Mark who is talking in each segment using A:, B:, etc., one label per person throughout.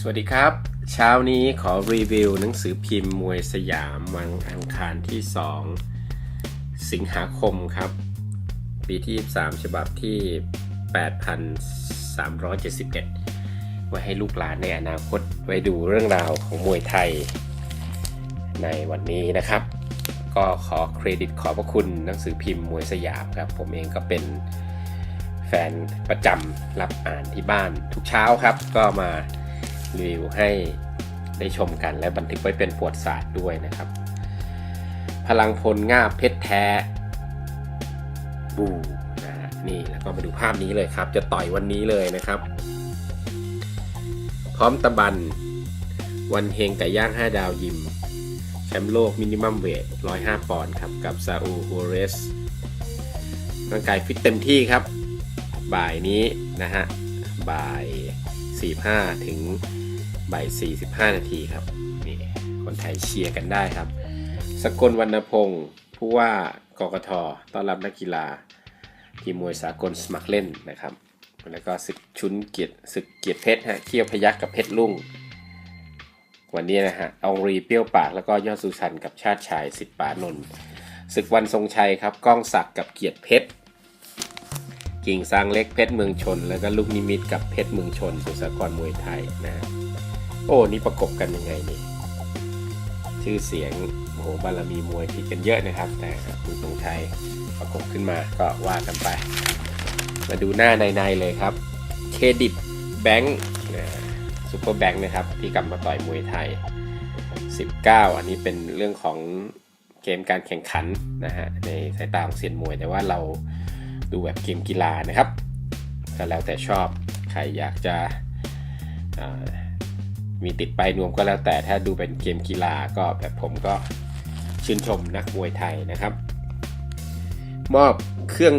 A: สวัสดีครับ เช้านี้ขอรีวิวหนังสือพิมพ์มวยสยามวันอังคารที่ 2 สิงหาคมครับ ปีที่ 3 ฉบับที่ 8,371 ไว้ให้ลูกหลานในอนาคตไว้ดูเรื่องราวของมวยไทยในวันนี้นะครับ ก็ขอเครดิตขอบพระคุณหนังสือพิมพ์มวยสยามครับ ผมเองก็เป็นแฟนประจำรับอ่านที่บ้านทุกเช้าครับ ก็มา รีวิวให้ได้ชมกัน และบันทึกไว้เป็นประวัติศาสตร์ด้วยนะครับ พลังพลง่าเพชรแท้ บูนะฮะนี่แล้วก็มาดูภาพนี้เลยครับ จะต่อยวันนี้เลยนะครับ พร้อมตะบัน วันเฮงไก่ย่าง 5 ดาวยิม แชมป์โลกมินิมัมเวท 105 ปอนด์ครับ กับซาอูโฮเรสร่างกายฟิตเต็มที่ครับ บ่ายนี้นะฮะ บ่าย 45 ถึง บ่าย45 นาทีครับนี่คนไทยเชียร์กันได้ครับ สกลวรรณพงศ์ผู้ว่ากกทต้อนรับนักกีฬา ทีมมวยสากลสมัครเล่นนะครับ แล้วก็ศึกชุนเกียรติศึกเกียรติเพชรฮะเขี้ยวพยักกับเพชรลุ่งวันนี้นะฮะองรีเปรี้ยวปากแล้วก็ยอดสุชันกับชาติชายสิทธิ์ปานนท์ศึกวันทรงชัยครับก้องศักดิ์กับเกียรติเพชรกิ่งซางเล็กเพชรเมืองชน แล้วก็ลูกนิมิตกับเพชรเมืองชน สุสากรมวยไทยนะฮะ โอ้นี่ประกบกันยังไงนี่ชื่อเสียงโอ้โหบารมีมวยผิดกันเยอะนะครับ แต่คุณทรงชัยประกบขึ้นมาก็ว่ากันไป มาดูหน้าในๆเลยครับเครดิตแบงค์ซูเปอร์แบงค์นะครับ ที่กลับมาต่อยมวยไทย 19 อันนี้เป็นเรื่องของเกมการแข่งขันนะฮะในสายตาของเซียนมวยแต่ว่าเราดูแบบเกมกีฬานะครับก็แล้วแต่ชอบใครอยากจะ มีติดไปนวมก็แล้วแต่ถ้าดูเป็นเกมกีฬาก็แบบผมก็ชื่นชมนักมวยไทยนะครับ มอบเครื่อง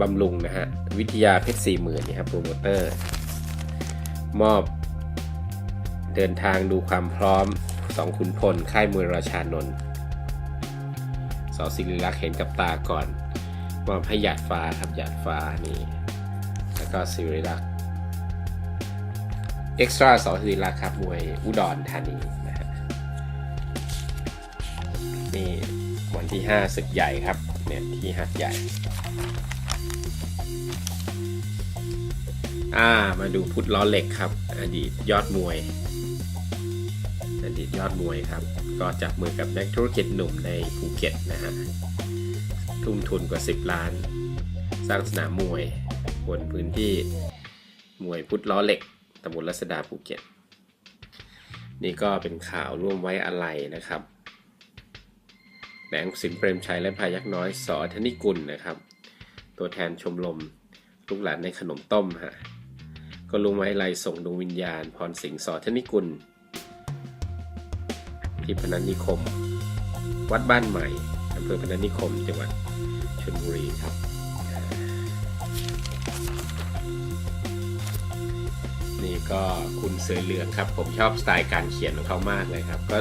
A: บำรุงนะฮะวิทยาเพชรสี่หมื่นนี่ครับโปรโมเตอร์ มอบเดินทางดูความพร้อมสองขุนพล ค่ายมวยราชานนท์สอศิริลักษ์เห็นกับตาก่อนมอบให้หยาดฟ้าครับหยาดฟ้านี่ แล้วก็ศิริลักษ์ เอ็กซ์ตร้าสอศิริลักครับมวยอุดรธานีนะฮะนี่วันที่ 5 ศึกใหญ่ครับเนี่ยที่หัดใหญ่ อ่ามาดูพุทธล้อเหล็กครับ อดีตยอดมวย อดีตยอดมวยครับ ก็จับมือกับนักธุรกิจหนุ่มในภูเก็ตนะฮะทุ่มทุนกว่า 10 ล้าน สร้างสนามมวยบนพื้นที่มวยพุทธล้อเหล็ก ตำบลรัศดาภูเก็ต นี่ก็เป็นข่าวร่วมไว้อะไรนะครับแหลงสินเปรมชัยและพายักน้อยสอธนิกุลนะครับ ตัวแทนชมรมลูกหลานในขนมต้มฮะก็ลงไว้ไรส่งดวงวิญญาณ พรสิงห์สอธนิกุล ที่พนันนิคม วัดบ้านใหม่อำเภอพนันนิคมจังหวัดชลบุรีครับ ก็คุณเสือเหลืองครับ ผมชอบสไตล์การเขียนของเขามากเลยครับ ก็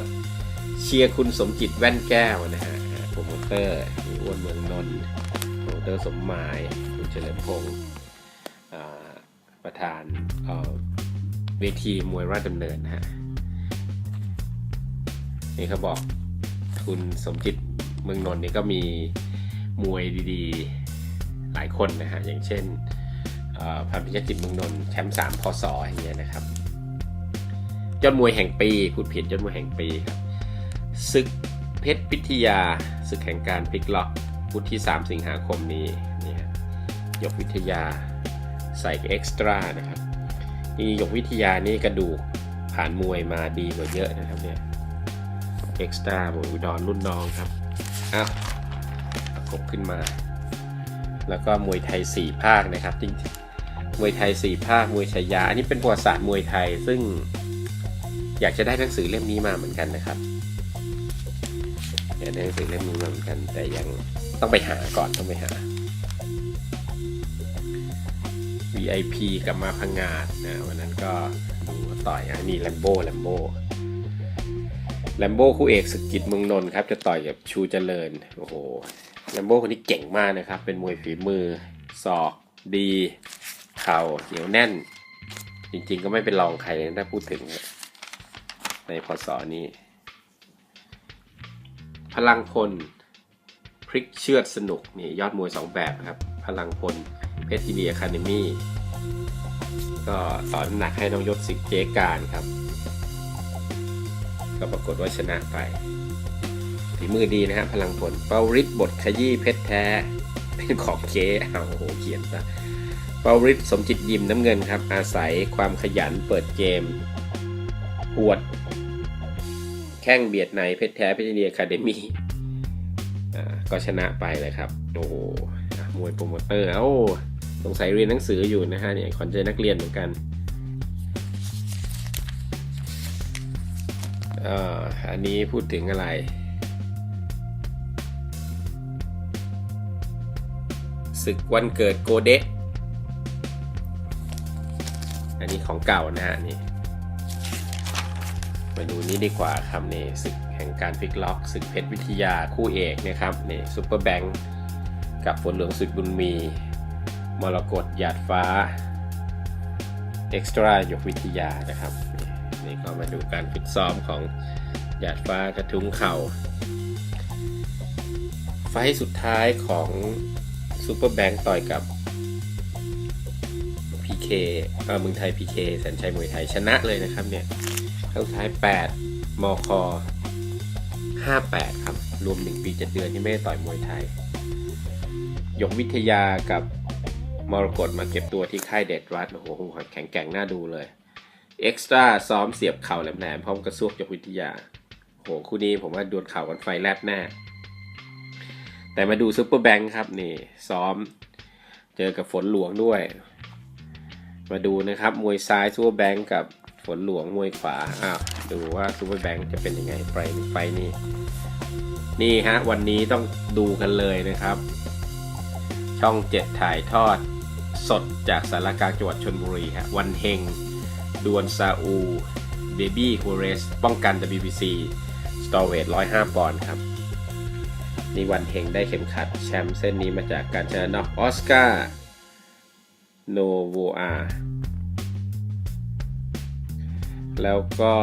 A: เชียร์คุณสมจิตแว่นแก้วนะฮะโปรโมเตอร์อ้วนเมืองนนท์โปรโมเตอร์สมหมาย คุณเฉลิมพงศ์ประธานเอ่อเวทีมวยราชดำเนินนะฮะนี่เขาบอกคุณสมจิตเมืองนนท์นี่ก็มีมวยดีๆ หลายคนนะฮะอย่างเช่น พันพิยจิตเมืองนนท์แชมป์สามพศอย่างเงี้ยนะครับยอดมวยแห่งปีพูดผิดยอดมวยแห่งปีครับศึกเพชรพิทยาศึกแห่งการพลิกล็อกพุธที่ 3 สิงหาคมนี้นี่ฮะยกวิทยาใส่เอ็กซ์ตร้านะครับนี่ยกวิทยานี่กระดูกผ่านมวยมาดีกว่าเยอะนะครับเนี่ยเอ็กซ์ตร้ามวยอุดรรุ่นน้องครับอ้าวกบขึ้นมา แล้วก็มวยไทย 4 ภาคนะครับจริง มวยไทย4ภาคมวยชายา อันนี้เป็นประวัติศาสตร์มวยไทย ซึ่งอยากจะได้หนังสือเล่มนี้มาเหมือนกันนะครับอยากได้หนังสือเล่มนี้มาเหมือนกัน แต่ยังต้องไปหาก่อนต้องไปหา VIP กับมาพังงาดนะวันนั้นก็ดูต่อยอันนี้แลมโบ้แลมโบ้แลมโบ้คู่เอกศึกกิจเมืองนนท์ครับจะต่อยกับชูเจริญโอ้โหแลมโบ้คนนี้เก่งมากนะครับ เป็นมวยฝีมือศอกดี เข่าเหนียวแน่น จริงๆก็ไม่เป็นรองใครเลยถ้าพูดถึง ในพศนี้ พลังพลพริกเชือดสนุกนี่ยอดมวยสองแบบครับ พลังพลเพชรทีวีอะคาเดมี่ก็สอนหนักให้น้องยศสิทธิ์เจการครับ ก็ปรากฏว่าชนะไปฝีมือดีนะฮะพลังพลเปาริศบทขยี้เพชรแท้ เป็นของเก๊เอาโอ้โหเขียนซะ เปาริศสมจิตยิมน้ำเงินครับ อาศัยความขยันเปิดเกมปวด แข้งเบียดในเพชรแท้เพชรทีวีอะคาเดมี่อ่าก็ชนะไปเลยครับ โอ้มวยโปรโมเตอร์เอ้ สงสัยเรียนหนังสืออยู่นะฮะเนี่ยขอนเจอนักเรียนเหมือนกันอ่าอันนี้พูดถึงอะไร ศึกวันเกิดโกเดะ ของเก่านะฮะนี่มาดูนี้ดีกว่าครับนี่ศึกแห่งการพลิกล็อกศึกเพชรวิทยาคู่เอกนะครับนี่ซูเปอร์แบงค์กับฝนหลวงสุดบุญมี มรกตหยาดฟ้าเอ็กซ์ตร้ายกวิทยานะครับ นี่นี่ก็มาดูการฟิตซ้อมของหยาดฟ้ากระทุ้งเข่า ไฟสุดท้ายของซูเปอร์แบงค์ต่อยกับ เออเมืองไทย PK แสนชัยมวยไทยชนะเลยนะครับเนี่ยครั้งสุดท้าย 8 มค 58 ครับ รวม 1 ปี 7 เดือนที่ไม่ได้ต่อยมวยไทย ยกวิทยากับมรกตมาเก็บตัวที่ค่ายเดดรัตโอ้โหแข็งแกร่งน่าดูเลยเอ็กซ์ตร้าซ้อมเสียบเข่าแหลมๆพร้อมกระซวกยกวิทยาโอ้โหคู่นี้ผมว่าดวลเข่ากันไฟแลบแน่ แต่มาดูซูเปอร์แบงค์ครับนี่ ซ้อม เจอกับฝนหลวงด้วย มาดูนะครับ มวยซ้ายซูเปอร์แบงค์กับฝนหลวงมวยขวาอ้าวดูว่าซูเปอร์แบงค์จะเป็นยังไงไปไปนี่ นี่ฮะ วันนี้ต้องดูกันเลยนะครับ ช่องเจ็ดถ่ายทอด สดจากสารกลางจังหวัดชนบุรีฮะวันเฮงดวลซาอูเบบี้คูเรสป้องกัน WBC สตอเวท105 ปอนด์ครับ นี่วันเฮงได้เข็มขัดแชมป์เส้นนี้มาจากการชนะน็อกออสการ์ โนโวอาแล้วก็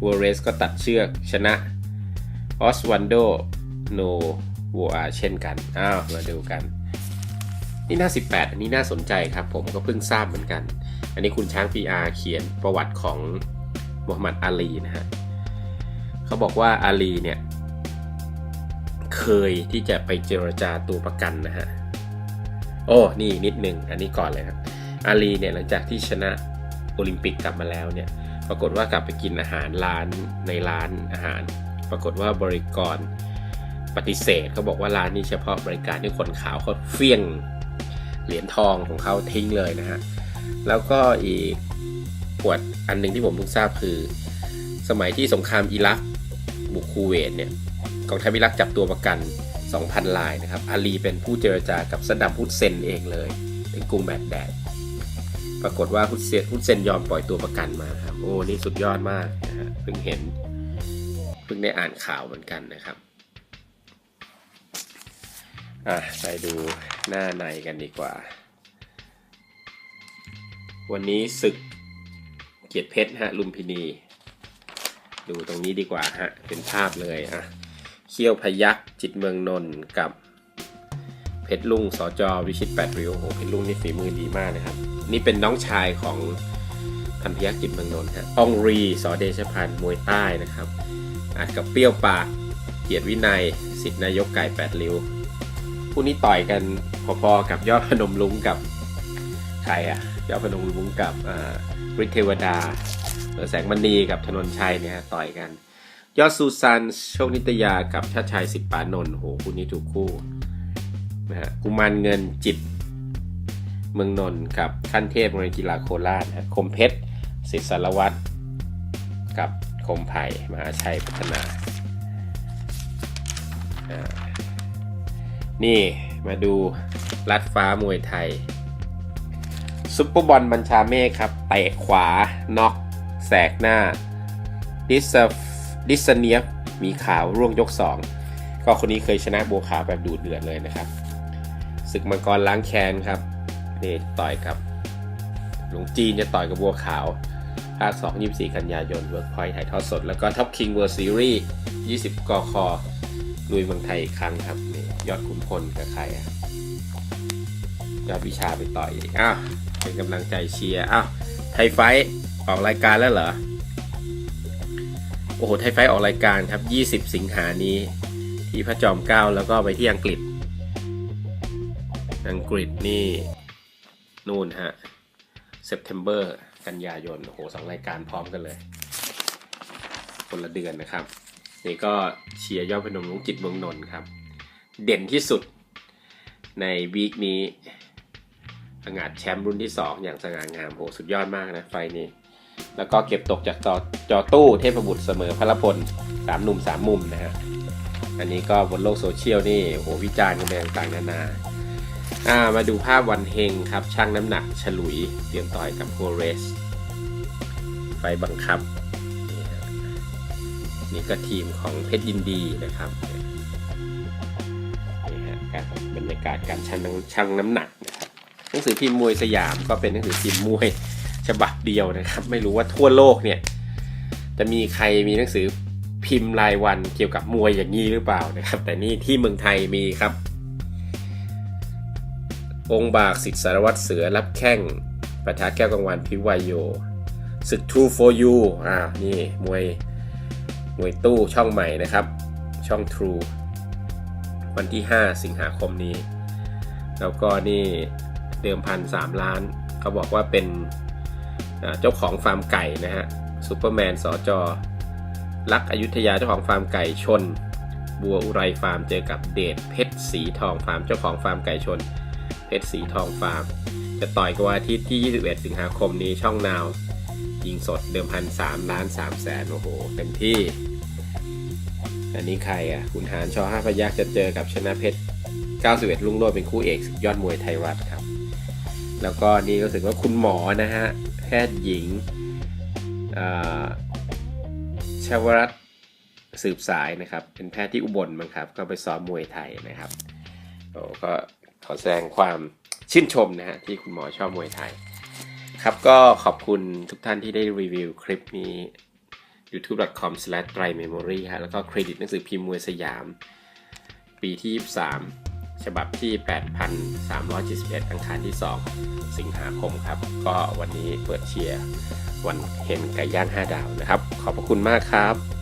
A: ฮัวเรสก็ตัดเชือกชนะออสวันโดโนโวอาเช่นกัน อ้าว มาดูกัน นี่หน้า 18 อันนี้น่าสนใจครับ ผมก็เพิ่งทราบเหมือนกัน อันนี้คุณช้าง PR เขียนประวัติของมูฮัมหมัดอาลีนะฮะเขาบอกว่าอาลีเนี่ย เคยที่จะไปเจรจาตัวประกันนะฮะ โอ้นี่นิดหนึ่งอันนี้ก่อนเลยครับ อาลีเนี่ยหลังจากที่ชนะโอลิมปิกกลับมาแล้วเนี่ยปรากฏว่ากลับไปกินอาหารร้านในร้านอาหาร ปรากฏว่าบริกรปฏิเสธเขาบอกว่าร้านนี้เฉพาะบริการที่คนขาวเขาเฟี้ยงเหรียญทองของเขาทิ้งเลยนะฮะแล้วก็อีกปวดอันหนึ่งที่ผมเพิ่งทราบคือ สมัยที่สงครามอิรักบุกคูเวตเนี่ยกองทัพอิรักจับตัวประกัน 2,000 ลายนะครับอาลีเป็นผู้เจรจากับซัดดัมฮุสเซนเองเลย ถึงกรุงแบกแดดปรากฏว่าฮุสเซนฮุสเซนยอมปล่อยตัวประกันมาครับโอ้นี่สุดยอดมากนะฮะเพิ่งเห็นเพิ่งได้อ่านข่าวเหมือนกันนะครับอะไปดูหน้าในกันดีกว่า วันนี้ศึกเกียรติเพชรฮะลุมพินี ดูตรงนี้ดีกว่าฮะเป็นภาพเลยอะ เขี้ยวพยักจิตเมืองนนท์กับเพชรลุงสจวิชิตแปดริ้วโอ้โหเพชรลุงนี่ฝีมือดีมากนะครับ นี่เป็นน้องชายของพันพยักจิตเมืองนนท์ฮะอองรีสอเดชพันธ์มวยใต้นะครับอาจกับเปรี้ยวปากเกียรติวินัยสิทธินายกไก่แปดริ้วคู่นี้ต่อยกันพอๆกับยอดพนมลุงกับใครอะยอดพนมลุงกับอ่าฤทธิเทวดาแสงมณีกับธนนชัยเนี่ยต่อยกัน ยอดซูซานโชคนิตยากับชาติชายสิบปานนท์โหคู่นี้ถูกคู่นะฮะกุมารเงินจิต เมืองนนท์กับขั้นเทพโรงเรียนกีฬาโคราชนะคมเพชรศิษสารวัตรกับคมไผ่มหาชัยพัฒนานี่มาดูลัดฟ้ามวยไทย ซุปเปอร์บอลบัญชาเมฆครับเตะขวา น็อก แสกหน้าดิส ดิสเนียฟมีขาวร่วงยก 2 ก็คนนี้เคยชนะบัวขาวแบบดูดเดือดเลยนะครับศึกมังกรล้างแค้นครับนี่ต่อยกับหลวงจีนจะต่อยกับบัวขาวภาค2 24 กันยายนเวิร์กพอยต์ถ่ายทอดสด แล้วก็ท็อปคิงเวิร์ซีรีส์20กคลุยเมืองไทยอีกครั้งครับนี่ยอดขุนพลกับใครอะยอดวิชาไปต่อยอ้าวเป็นกำลังใจเชียร์อ้าวไทยไฟท์ออกรายการแล้วเหรอ โอ้โหไทยไฟออกรายการครับ 20 สิงหานี้ ที่พระจอมเกล้าแล้วก็ไปที่อังกฤษ อังกฤษนี่ นู่นฮะเซปเทมเบอร์กันยายน โอ้โหสองรายการพร้อมกันเลย คนละเดือนนะครับ นี่ก็เชียร์ยอดพนมรุ้งจิตเมืองนนท์ครับ เด่นที่สุดในวีคนี้ผงาดแชมป์รุ่นที่ 2 อย่างสง่างามโหสุดยอดมากนะไฟนี้ แล้วก็เก็บตกจากจอจอตู้เทพบุตรเสมอพระพลสามหนุ่มสามมุมนะฮะอันนี้ก็บนโลกโซเชียลนี่โหวิจารณ์กันไปต่างๆนานาอ่ามาดูภาพวันเฮงครับช่างน้ำหนักฉลุย เตรียมต่อยกับโกเรส ไฟบังคับ นี่ก็ทีมของเพชรยินดีนะครับนี่ฮะการบรรยากาศการชั่งน้ำชั่งน้ำหนักหนังสือพิมพ์มวยสยามก็เป็นหนังสือพิมพ์มวย ฉบับเดียวนะครับ ไม่รู้ว่าทั่วโลกเนี่ยจะมีใครมีหนังสือพิมพ์รายวันเกี่ยวกับมวยอย่างนี้หรือเปล่านะครับ แต่นี่ที่เมืองไทยมีครับ องค์บากสิทธิสารวัตรเสือรับแข้งประทะแก้วกังวานพิวายโยศึก True for you อ่านี่มวยมวยตู้ช่องใหม่นะครับ ช่อง True วันที่ 5 สิงหาคมนี้ แล้วก็นี่เดิมพันสามล้าน เขาบอกว่าเป็น เจ้าของฟาร์มไก่นะฮะซูเปอร์แมนสอจอลักอยุธยาเจ้าของฟาร์มไก่ชน บัวอุไรฟาร์มเจอกับเดชเพชรสีทองฟาร์มเจ้าของฟาร์มไก่ชน เพชรสีทองฟาร์ม จะต่อยกันวันอาทิตย์ที่ 21 สิงหาคมนี้ช่องนาว ยิงสดเดิมพันสามล้านสามแสนโอ้โหเต็มที่ อันนี้ใครอะขุนหารชอห้าพยักจะเจอกับชนะเพชร 91 ลุงโรดเป็นคู่เอกยอดมวยไทยรัฐครับ แล้วก็นี่ก็ถือว่าคุณหมอนะฮะ พทย์หญิงอ่าชวรัตน์สืบสายนะครับ เป็นแพทย์ที่อุบลมั้งครับ ก็ไปซ้อมมวยไทยนะครับโอ้ก็ขอแสดงความชื่นชมนะฮะที่คุณหมอชอบมวยไทย ครับก็ขอบคุณทุกท่านที่ได้รีวิวคลิปนี้ youtube.com/drymemory ฮะแล้วก็เครดิตหนังสือพิมพ์มวยสยาม ปีที่ 23 ฉบับที่ 8,371 อังคารที่ 2 สิงหาคมครับ ก็วันนี้เปิดเชียร์วันเห็นไก่ย่าง 5 ดาวนะครับ ขอบพระคุณมากครับ